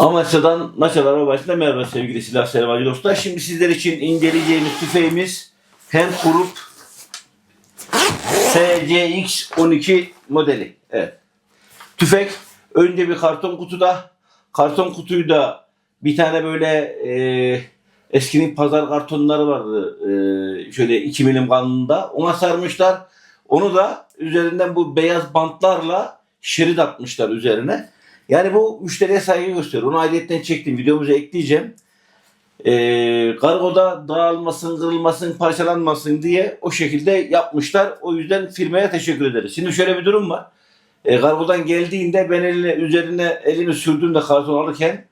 Amasya'dan Maçalar Obası'nda merhaba sevgili silah selamacı dostlar. Şimdi sizler için inceleyeceğimiz tüfeğimiz Hem Grup SCX-12 modeli. Evet. Tüfek önce bir karton kutuda. Karton kutuyu da bir tane böyle e, eskinin pazar kartonları vardı. E, şöyle 2 milim kalınlığında. Ona sarmışlar. Onu da üzerinden bu beyaz bantlarla şerit atmışlar üzerine. Yani bu müşteriye saygı gösteriyor. Onu ayrıyetten çektim. Videomuza ekleyeceğim. Ee, kargoda dağılmasın, kırılmasın, parçalanmasın diye o şekilde yapmışlar. O yüzden firmaya teşekkür ederiz. Şimdi şöyle bir durum var. Ee, kargodan geldiğinde ben eline, üzerine elimi sürdüğümde karton alırken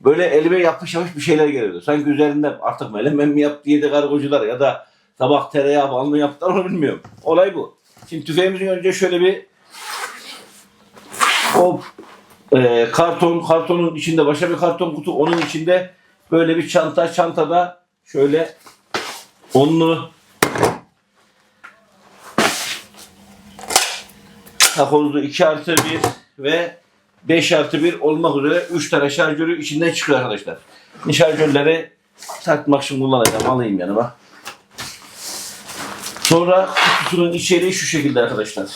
böyle elime yapış yapış bir şeyler geliyordu. Sanki üzerinde artık menemen mi yaptı yedi kargocular ya da tabak tereyağı bal mı yaptılar onu bilmiyorum. Olay bu. Şimdi tüfeğimizin önce şöyle bir o e, karton, kartonun içinde başka bir karton kutu, onun içinde böyle bir çanta, çantada şöyle onlu takozlu 2 artı 1 ve 5 artı 1 olmak üzere 3 tane şarjörü içinden çıkıyor arkadaşlar. Şarjörleri takmak için kullanacağım. Alayım yanıma. Sonra kutusunun içeriği şu şekilde arkadaşlar.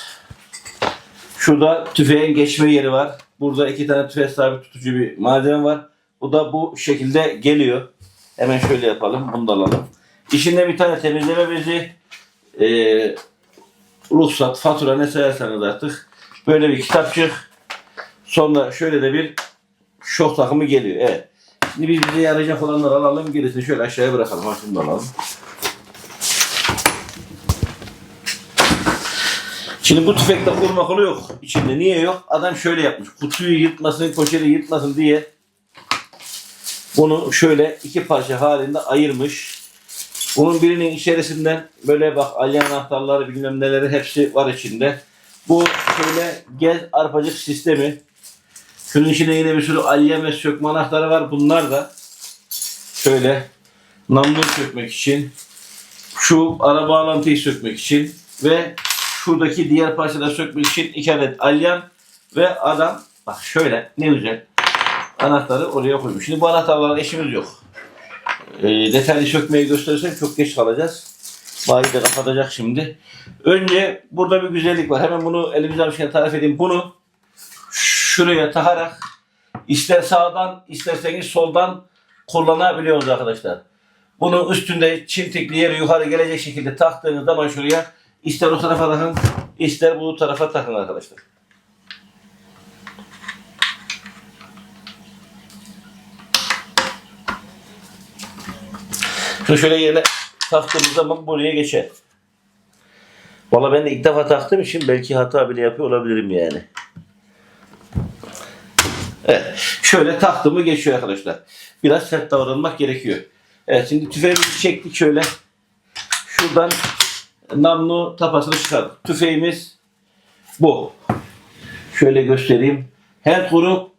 Şurada tüfeğin geçme yeri var. Burada iki tane tüfeğe sabit tutucu bir malzeme var. Bu da bu şekilde geliyor. Hemen şöyle yapalım. Bunu da alalım. İçinde bir tane temizleme bezi, e, ruhsat, fatura ne sayarsanız artık. Böyle bir kitapçık. Sonra şöyle de bir şok takımı geliyor. Evet. Şimdi biz bize yarayacak olanları alalım. Gerisini şöyle aşağıya bırakalım. Şunu da alalım. Şimdi bu tüfekte kurma kolu yok. İçinde niye yok? Adam şöyle yapmış. Kutuyu yırtmasın, poşeti yırtmasın diye bunu şöyle iki parça halinde ayırmış. Bunun birinin içerisinden böyle bak alyan anahtarları bilmem neleri hepsi var içinde. Bu şöyle gez arpacık sistemi. Şunun içinde yine bir sürü alyan ve sökme anahtarı var. Bunlar da şöyle namlu sökmek için, şu ara bağlantıyı sökmek için ve şuradaki diğer parçaları sökmek için iki adet alyan ve adam bak şöyle ne güzel anahtarı oraya koymuş. Şimdi bu anahtarların eşimiz yok. E, detaylı sökmeyi gösterirsem çok geç kalacağız. Bayi de kapatacak şimdi. Önce burada bir güzellik var. Hemen bunu elimizde almışken tarif edeyim. Bunu şuraya takarak ister sağdan isterseniz soldan kullanabiliyoruz arkadaşlar. Bunun üstünde çimtikli yeri yukarı gelecek şekilde taktığınız zaman şuraya ister o tarafa takın ister bu tarafa takın arkadaşlar. Şunu şöyle yerine taktığımız zaman buraya geçer. Valla ben de ilk defa taktığım için belki hata bile yapıyor olabilirim yani. Evet. Şöyle taktığımı geçiyor arkadaşlar. Biraz sert davranmak gerekiyor. Evet şimdi tüfeğimizi çektik şöyle. Şuradan namlu tapasını çıkardık. Tüfeğimiz bu. Şöyle göstereyim. Her grup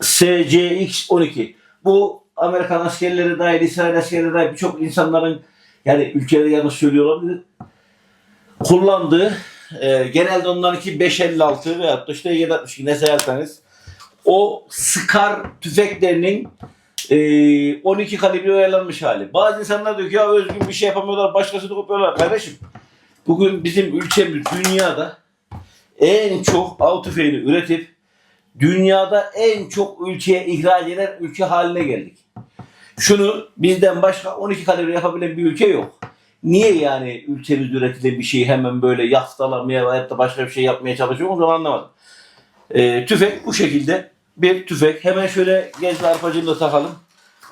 SCX-12. Bu Amerikan askerleri dahil, İsrail askerleri dahil birçok insanların yani ülkeleri yanlış söylüyor olabilir. Kullandığı e, genelde onlarınki 556 veyahut da işte 762 ne sayarsanız o Scar tüfeklerinin e, 12 kalibre ayarlanmış hali. Bazı insanlar diyor ki ya özgün bir şey yapamıyorlar başkasını kopuyorlar. Kardeşim bugün bizim ülkemiz dünyada en çok av tüfeğini üretip dünyada en çok ülkeye ihraç eden ülke haline geldik. Şunu bizden başka 12 kalibre yapabilen bir ülke yok. Niye yani ülkemizde üretilen bir şeyi hemen böyle yaftalamaya veya da başka bir şey yapmaya çalışıyor o zaman anlamadım. Ee, tüfek bu şekilde bir tüfek. Hemen şöyle genç arpacını da takalım.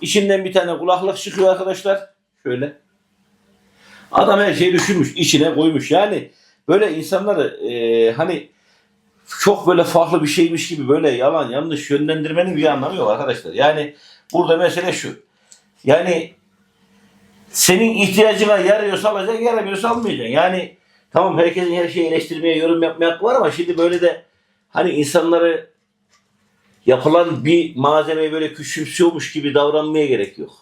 İçinden bir tane kulaklık çıkıyor arkadaşlar. Şöyle. Adam her şeyi düşünmüş. içine koymuş. Yani böyle insanları e, hani çok böyle farklı bir şeymiş gibi böyle yalan yanlış yönlendirmenin bir anlamı yok arkadaşlar. Yani burada mesele şu. Yani senin ihtiyacına yarıyorsa alacaksın, yaramıyorsa almayacaksın. Yani tamam herkesin her şeyi eleştirmeye, yorum yapmaya hakkı var ama şimdi böyle de hani insanları yapılan bir malzemeyi böyle küçümsüyormuş gibi davranmaya gerek yok.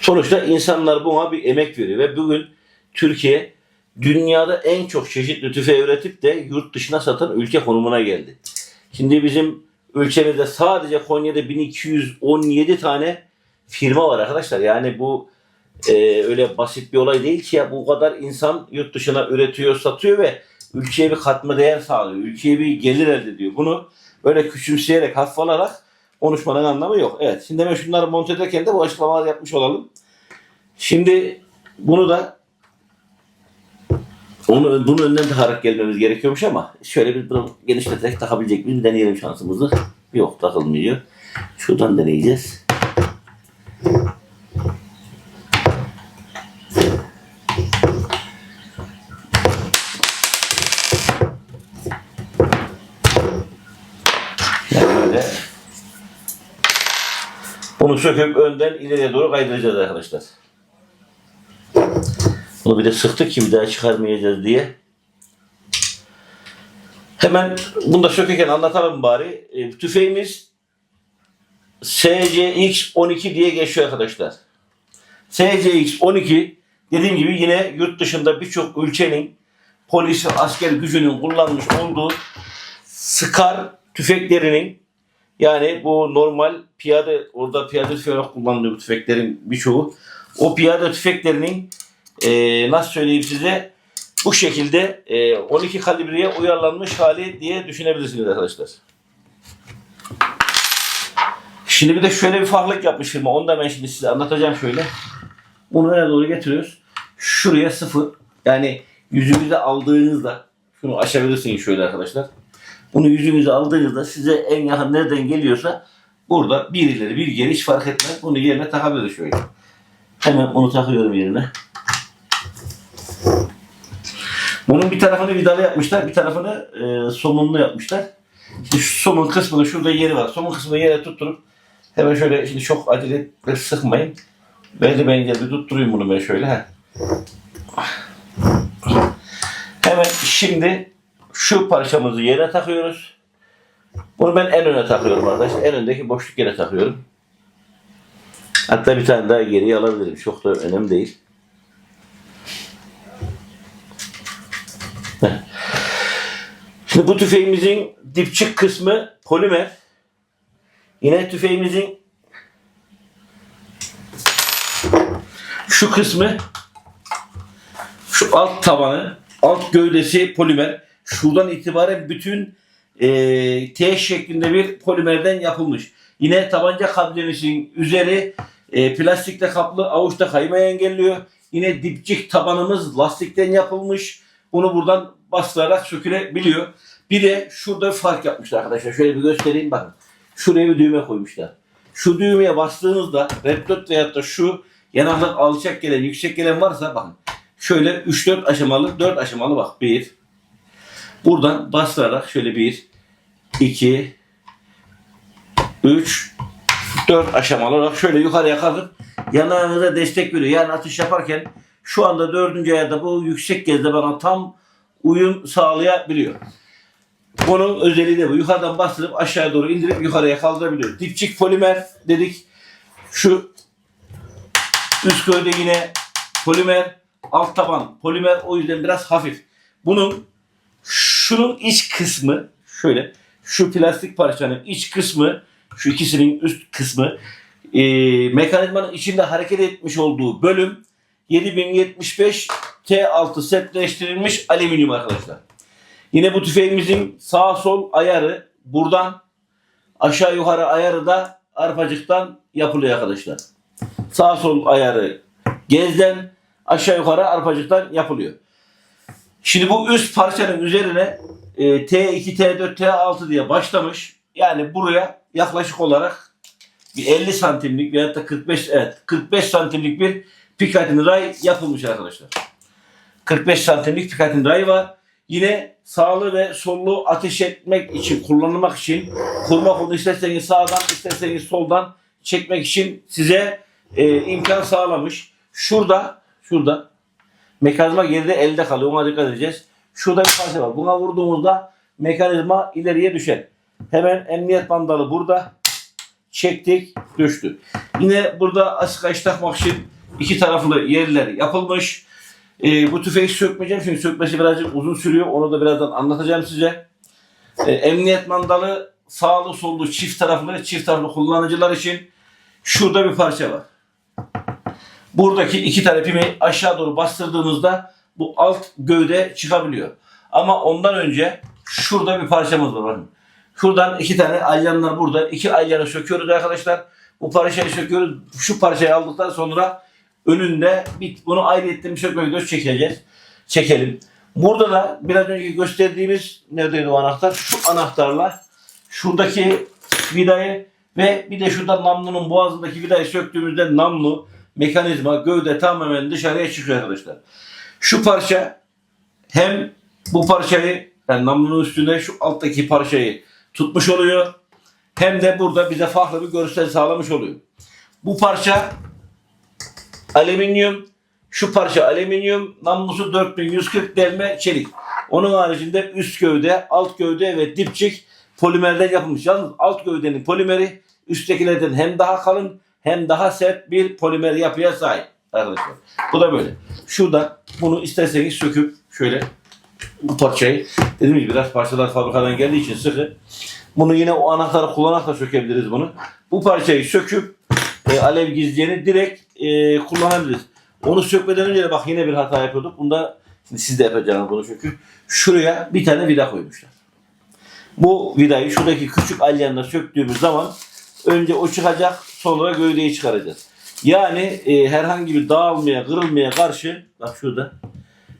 Sonuçta insanlar buna bir emek veriyor ve bugün Türkiye dünyada en çok çeşitli tüfeği üretip de yurt dışına satan ülke konumuna geldi. Şimdi bizim ülkemizde sadece Konya'da 1217 tane firma var arkadaşlar. Yani bu e, öyle basit bir olay değil ki ya bu kadar insan yurt dışına üretiyor, satıyor ve ülkeye bir katma değer sağlıyor. Ülkeye bir gelir elde ediyor. Bunu böyle küçümseyerek, hafife alarak konuşmanın anlamı yok. Evet, şimdi hemen şunları monte ederken de bu açıklamaları yapmış olalım. Şimdi bunu da onu, bunun önden takarak gelmemiz gerekiyormuş ama şöyle bir bunu genişleterek takabilecek miyiz deneyelim şansımızı. Yok takılmıyor. Şuradan deneyeceğiz. Bunu söküp önden ileriye doğru kaydıracağız arkadaşlar. Bunu bir de sıktık ki bir daha çıkarmayacağız diye. Hemen bunu da sökerken anlatalım bari. E, tüfeğimiz SCX-12 diye geçiyor arkadaşlar. SCX-12 dediğim gibi yine yurt dışında birçok ülkenin polis asker gücünün kullanmış olduğu Scar tüfeklerinin yani bu normal piyade orada piyade tüfeği olarak kullanılıyor bu tüfeklerin birçoğu. O piyade tüfeklerinin e, nasıl söyleyeyim size bu şekilde e, 12 kalibreye uyarlanmış hali diye düşünebilirsiniz arkadaşlar. Şimdi bir de şöyle bir farklılık yapmış firma. Onu da ben şimdi size anlatacağım şöyle. Bunu nereye doğru getiriyoruz? Şuraya sıfır. Yani yüzünüze aldığınızda şunu aşabilirsiniz şöyle arkadaşlar. Bunu yüzünüze aldığınızda size en yakın nereden geliyorsa burada bir ileri bir geri fark etmez. Bunu yerine takabiliriz şöyle. Hemen bunu takıyorum yerine. Bunun bir tarafını vidalı yapmışlar, bir tarafını e, somunlu yapmışlar. Şimdi şu somun kısmını şurada yeri var. Somun kısmını yere tutturup hemen şöyle şimdi çok acele ve sıkmayın. De ben gel bir tutturayım bunu ben şöyle. Heh. Hemen şimdi şu parçamızı yere takıyoruz. Bunu ben en öne takıyorum arkadaşlar. En öndeki boşluk yere takıyorum. Hatta bir tane daha geriye alabilirim. Çok da önemli değil. Şimdi bu tüfeğimizin dipçik kısmı polimer. Yine tüfeğimizin şu kısmı şu alt tabanı, alt gövdesi polimer. Şuradan itibaren bütün e, T şeklinde bir polimerden yapılmış. Yine tabanca kablemizin üzeri e, plastikle kaplı avuçta kaymayı engelliyor. Yine dipçik tabanımız lastikten yapılmış. Bunu buradan bastırarak sökülebiliyor. Bir de şurada bir fark yapmışlar arkadaşlar. Şöyle bir göstereyim bakın. Şuraya bir düğme koymuşlar. Şu düğmeye bastığınızda Red Dot veyahut da şu yanaktan alçak gelen, yüksek gelen varsa bakın. Şöyle 3-4 aşamalı, 4 aşamalı bak. 1. Buradan bastırarak şöyle 1, 2, 3, 4 aşamalı olarak şöyle yukarıya kalkıp yanağınıza destek veriyor. Yani atış yaparken şu anda dördüncü ayarda bu yüksek gezde bana tam uyum sağlayabiliyor. Bunun özelliği de bu. Yukarıdan bastırıp aşağıya doğru indirip yukarıya kaldırabiliyor. Dipçik polimer dedik. Şu üst gövde yine polimer, alt taban polimer o yüzden biraz hafif. Bunun şunun iç kısmı şöyle şu plastik parçanın iç kısmı şu ikisinin üst kısmı e, mekanizmanın içinde hareket etmiş olduğu bölüm 7075 T6 setleştirilmiş alüminyum arkadaşlar. Yine bu tüfeğimizin sağ sol ayarı buradan aşağı yukarı ayarı da arpacıktan yapılıyor arkadaşlar. Sağ sol ayarı gezden aşağı yukarı arpacıktan yapılıyor. Şimdi bu üst parçanın üzerine e, T2, T4, T6 diye başlamış. Yani buraya yaklaşık olarak bir 50 santimlik veyahut da 45 evet 45 santimlik bir Picatinny ray yapılmış arkadaşlar. 45 santimlik Picatinny ray var. Yine sağlı ve sollu ateş etmek için, kullanılmak için kurma kolu isterseniz sağdan isterseniz soldan çekmek için size e, imkan sağlamış. Şurada, şurada mekanizma geride elde kalıyor. Ona dikkat edeceğiz. Şurada bir parça var. Buna vurduğumuzda mekanizma ileriye düşer. Hemen emniyet bandalı burada. Çektik, düştü. Yine burada asık aç takmak için iki taraflı yerler yapılmış. Ee, bu tüfeği sökmeyeceğim çünkü sökmesi birazcık uzun sürüyor. Onu da birazdan anlatacağım size. Ee, emniyet mandalı sağlı sollu çift taraflı çift taraflı kullanıcılar için şurada bir parça var. Buradaki iki tane pimi aşağı doğru bastırdığımızda bu alt gövde çıkabiliyor. Ama ondan önce şurada bir parçamız var. Bakın. Şuradan iki tane alyanlar burada. İki alyanı söküyoruz arkadaşlar. Bu parçayı söküyoruz. Şu parçayı aldıktan sonra önünde bir, bunu ayrıyetten bir sökme göz çekeceğiz. Çekelim. Burada da biraz önce gösterdiğimiz neredeydi o anahtar? Şu anahtarla şuradaki vidayı ve bir de şurada namlunun boğazındaki vidayı söktüğümüzde namlu mekanizma gövde tamamen dışarıya çıkıyor arkadaşlar. Şu parça hem bu parçayı yani namlunun üstünde şu alttaki parçayı tutmuş oluyor. Hem de burada bize farklı bir görsel sağlamış oluyor. Bu parça alüminyum, şu parça alüminyum, namlusu 4140 delme çelik. Onun haricinde üst gövde, alt gövde ve dipçik polimerden yapılmış. Yalnız alt gövdenin polimeri üsttekilerden hem daha kalın hem daha sert bir polimer yapıya sahip arkadaşlar. Bu da böyle. Şuradan bunu isterseniz söküp şöyle bu parçayı dediğim gibi biraz parçalar fabrikadan geldiği için sıkı. Bunu yine o anahtarı kullanarak da sökebiliriz bunu. Bu parçayı söküp e, alev gizleyeni direkt e, kullanabiliriz. Onu sökmeden önce de bak yine bir hata yapıyorduk. Bunda şimdi siz de yapacaksınız bunu çünkü. Şuraya bir tane vida koymuşlar. Bu vidayı şuradaki küçük alyanla söktüğümüz zaman önce o çıkacak sonra gövdeyi çıkaracağız. Yani e, herhangi bir dağılmaya, kırılmaya karşı bak şurada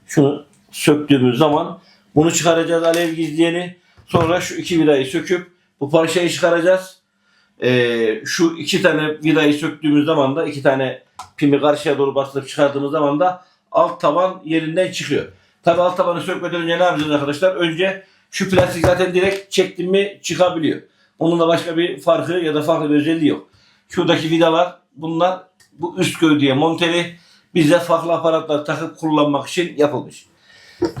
şunu söktüğümüz zaman bunu çıkaracağız alev gizleyeni. Sonra şu iki vidayı söküp bu parçayı çıkaracağız. Ee, şu iki tane vidayı söktüğümüz zaman da iki tane pimi karşıya doğru bastırıp çıkardığımız zaman da alt taban yerinden çıkıyor. Tabi alt tabanı sökmeden önce ne yapacağız arkadaşlar? Önce şu plastik zaten direkt çektim mi çıkabiliyor. Onun da başka bir farkı ya da farklı bir özelliği yok. Şuradaki vidalar bunlar bu üst gövdeye monteli bize farklı aparatlar takıp kullanmak için yapılmış.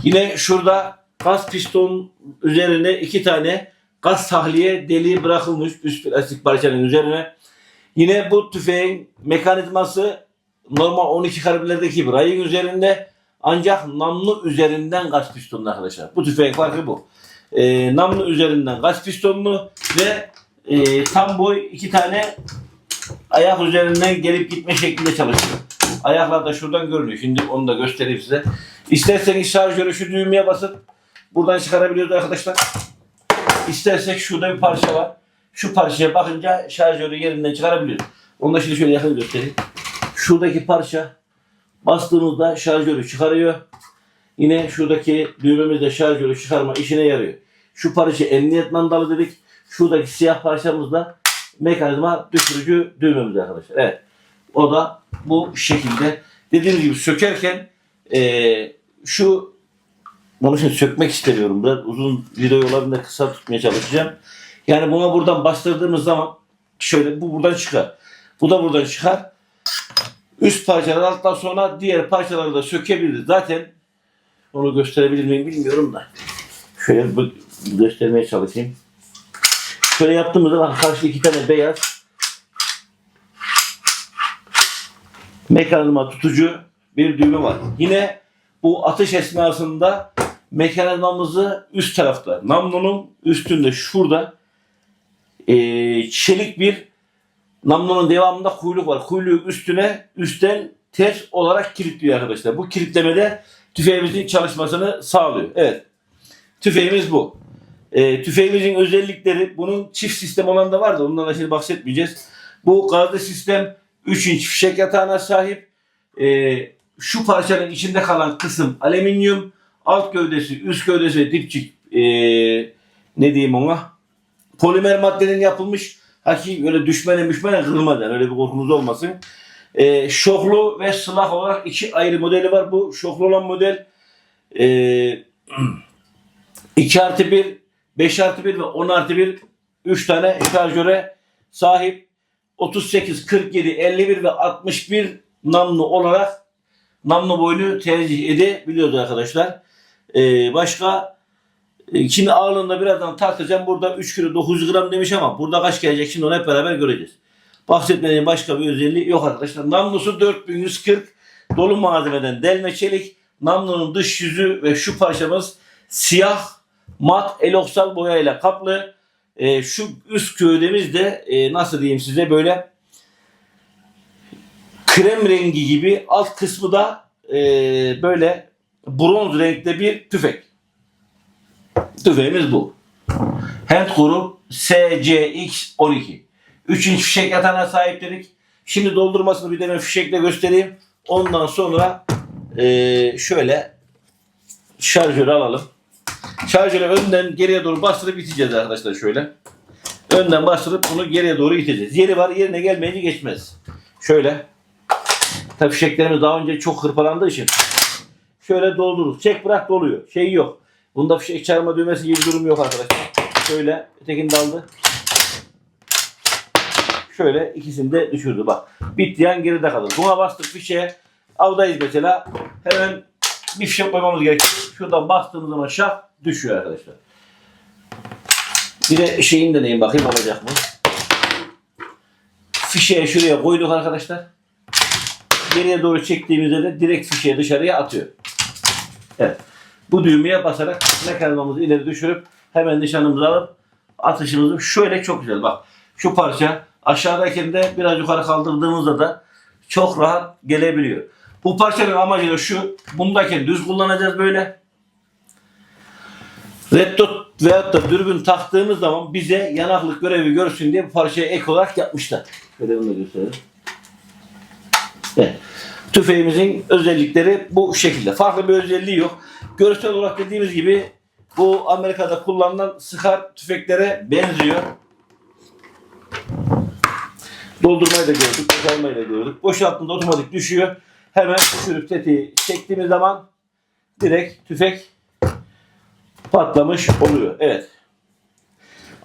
Yine şurada gaz piston üzerine iki tane gaz tahliye deliği bırakılmış üst plastik parçanın üzerine. Yine bu tüfeğin mekanizması normal 12 kalibrelerdeki gibi rayın üzerinde ancak namlu üzerinden gaz pistonlu arkadaşlar. Bu tüfeğin farkı bu. Ee, namlu üzerinden gaz pistonlu ve e, tam boy iki tane ayak üzerinden gelip gitme şeklinde çalışıyor. Ayaklar da şuradan görünüyor. Şimdi onu da göstereyim size. İsterseniz şarjörü şu düğmeye basıp buradan çıkarabiliyoruz arkadaşlar. İstersek şurada bir parça var. Şu parçaya bakınca şarjörü yerinden çıkarabiliyoruz. Onu da şimdi şöyle yakın göstereyim. Şuradaki parça bastığımızda şarjörü çıkarıyor. Yine şuradaki düğmemiz de şarjörü çıkarma işine yarıyor. Şu parça emniyet mandalı dedik. Şuradaki siyah parçamız da mekanizma düşürücü düğmemiz arkadaşlar. Evet. O da bu şekilde. Dediğim gibi sökerken eee, şu bunu şimdi sökmek istemiyorum. Biraz uzun video olabildiğince kısa tutmaya çalışacağım. Yani buna buradan bastırdığımız zaman şöyle bu buradan çıkar. Bu da buradan çıkar. Üst parçalar alttan sonra diğer parçaları da sökebiliriz. Zaten onu gösterebilir miyim bilmiyorum da. Şöyle bu- göstermeye çalışayım. Şöyle yaptığımızda bak karşıda iki tane beyaz mekanizma tutucu bir düğme var. Yine bu atış esnasında mekanizmamızı üst tarafta, namlunun üstünde şurada eee, çelik bir namlunun devamında kuyruk var. Kuyruğun üstüne üstten ters olarak kilitliyor arkadaşlar. Bu kilitlemede tüfeğimizin çalışmasını sağlıyor. Evet. Tüfeğimiz bu. Eee, tüfeğimizin özellikleri bunun çift sistem olan da var da ondan da şimdi bahsetmeyeceğiz. Bu gazlı sistem 3 inç fişek yatağına sahip. Eee, şu parçanın içinde kalan kısım alüminyum. Alt gövdesi, üst gövdesi dipçik eee, ne diyeyim ona? Polimer maddeden yapılmış. Hakiki öyle düşmene müşmene kırılmadan öyle bir korkunuz olmasın. Eee, şoklu ve sılah olarak iki ayrı modeli var. Bu şoklu olan model eee 2 artı 1, 5 artı 1 ve 10 artı 1 3 tane şarjöre sahip 38, 47, 51 ve 61 namlu olarak namlu boyunu tercih edebiliyoruz arkadaşlar. Ee, başka e, şimdi ağırlığında birazdan tartacağım. Burada 3 kilo 900 gram demiş ama burada kaç gelecek şimdi onu hep beraber göreceğiz. Bahsetmediğim başka bir özelliği yok arkadaşlar. Namlusu 4140 dolu malzemeden delme çelik. Namlunun dış yüzü ve şu parçamız siyah mat eloksal boyayla kaplı. e, şu üst gövdemiz de e, nasıl diyeyim size böyle krem rengi gibi alt kısmı da e, böyle bronz renkte bir tüfek. Tüfeğimiz bu. Hand grup SCX12. 3 inç fişek yatağına sahip dedik. Şimdi doldurmasını bir de fişekle göstereyim. Ondan sonra e, şöyle şarjörü alalım. Şarjörü önden geriye doğru bastırıp iteceğiz arkadaşlar şöyle. Önden bastırıp bunu geriye doğru iteceğiz. Yeri var yerine gelmeyince geçmez. Şöyle. Tabii fişeklerimiz daha önce çok hırpalandığı için şöyle doldururuz. Çek bırak doluyor. Şey yok. Bunda fişek çarpma düğmesi gibi bir durum yok arkadaşlar. Şöyle ötekini daldı. Şöyle ikisini de düşürdü bak. Bittiyen geride kalır. Buna bastık fişeğe. Avdayız mesela. Hemen bir fişek koymamız gerekiyor. Şuradan bastığımız zaman şah düşüyor arkadaşlar. Bir de şeyini deneyim bakayım olacak mı? Fişeği şuraya koyduk arkadaşlar. Geriye doğru çektiğimizde de direkt fişeği dışarıya atıyor. Evet. Bu düğmeye basarak mekanizmamızı ileri düşürüp hemen nişanımızı alıp atışımızı şöyle çok güzel bak. Şu parça aşağıdayken de biraz yukarı kaldırdığımızda da çok rahat gelebiliyor. Bu parçanın amacı da şu. Bundayken düz kullanacağız böyle. Red dot veyahut da dürbün taktığımız zaman bize yanaklık görevi görsün diye bu parçayı ek olarak yapmışlar. Şöyle bunu gösterelim. Evet. Tüfeğimizin özellikleri bu şekilde. Farklı bir özelliği yok. Görsel olarak dediğimiz gibi bu Amerika'da kullanılan sıkar tüfeklere benziyor. Doldurmayı da gördük, boşalmayı da gördük. Boşalttığında otomatik düşüyor. Hemen düşürüp tetiği çektiğimiz zaman direkt tüfek patlamış oluyor. Evet.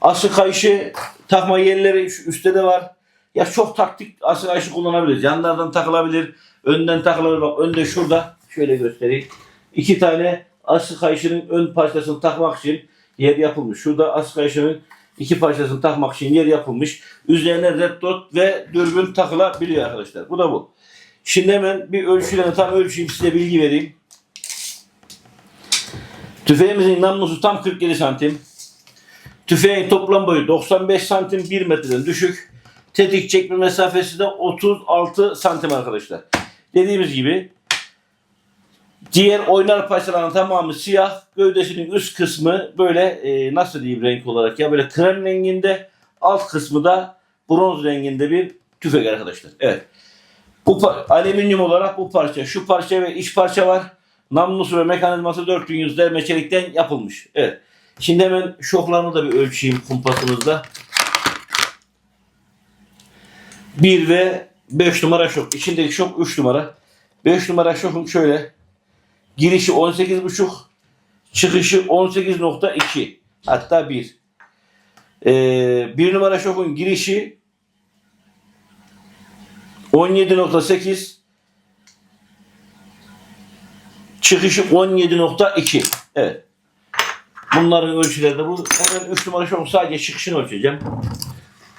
Asıl kayışı takma yerleri şu üstte de var. Ya çok taktik asıl kayışı kullanabiliriz. Yanlardan takılabilir, önden takılabilir. Bak önde şurada şöyle göstereyim. İki tane asıl kayışının ön parçasını takmak için yer yapılmış. Şurada asıl kayışının iki parçasını takmak için yer yapılmış. Üzerine red dot ve dürbün takılabiliyor arkadaşlar. Bu da bu. Şimdi hemen bir ölçülerini tam ölçeyim size bilgi vereyim. Tüfeğimizin namlusu tam 47 santim. Tüfeğin toplam boyu 95 santim 1 metreden düşük. Tetik çekme mesafesi de 36 santim arkadaşlar. Dediğimiz gibi diğer oynar parçaların tamamı siyah. Gövdesinin üst kısmı böyle e, nasıl diyeyim renk olarak ya böyle krem renginde. Alt kısmı da bronz renginde bir tüfek arkadaşlar. Evet. Bu alüminyum olarak bu parça, şu parça ve iç parça var. Namlusu ve mekanizması 4100 derme çelikten yapılmış. Evet. Şimdi hemen şoklarını da bir ölçeyim kumpasımızda. 1 ve 5 numara şok. İçindeki şok 3 numara. 5 numara şokum şöyle. Girişi 18.5. Çıkışı 18.2. Hatta 1. Ee, 1 numara şokun girişi 17.8 çıkışı 17.2 evet bunların ölçüleri de bu hemen 3 numara şok sadece çıkışını ölçeceğim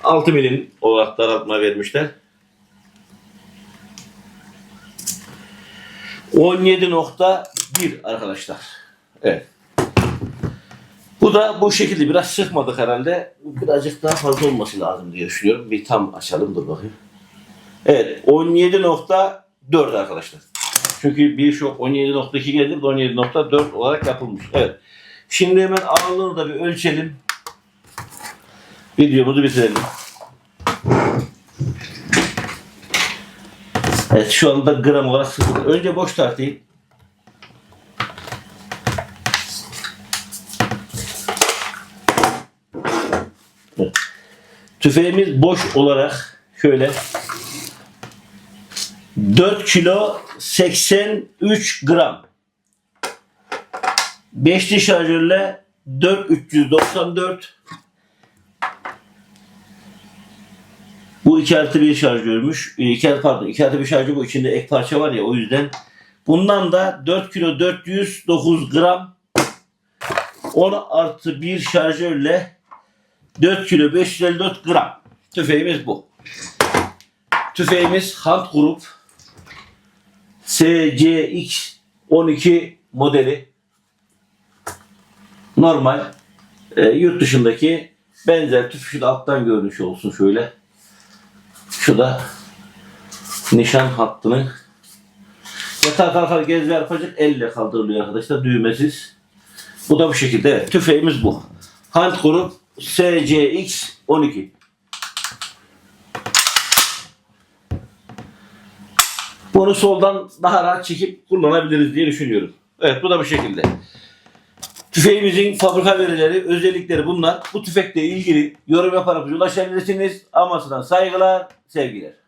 6 milim olarak daraltma vermişler 17.1 arkadaşlar evet bu da bu şekilde biraz sıkmadık herhalde birazcık daha fazla olması lazım diye düşünüyorum bir tam açalım dur bakayım Evet 17.4 arkadaşlar. Çünkü bir şok 17.2 geldi 17.4 olarak yapılmış. Evet. Şimdi hemen ağırlığını da bir ölçelim. Videomuzu bitirelim. Evet şu anda gram olarak sıfır. Önce boş tartayım. Tüfeğimiz boş olarak şöyle 4 kilo 83 gram. Beşli şarjörle 4394 Bu 2 artı 1 şarjörmüş. 2 pardon 2 artı 1 şarjör bu içinde ek parça var ya o yüzden. Bundan da 4 kilo 409 gram 10 artı 1 şarjörle 4 kilo 554 gram. Tüfeğimiz bu. Tüfeğimiz Hunt Grup SCX12 modeli normal e, yurt dışındaki benzer tüfek şu da alttan görünüş olsun şöyle. Şu da nişan hattını yatağa kalkar gezme yapacak elle kaldırılıyor arkadaşlar düğmesiz. Bu da bu şekilde. Evet, tüfeğimiz bu. Hunt Group SCX 12. Bunu soldan daha rahat çekip kullanabiliriz diye düşünüyorum. Evet bu da bu şekilde. Tüfeğimizin fabrika verileri, özellikleri bunlar. Bu tüfekle ilgili yorum yaparak ulaşabilirsiniz. Amasından saygılar, sevgiler.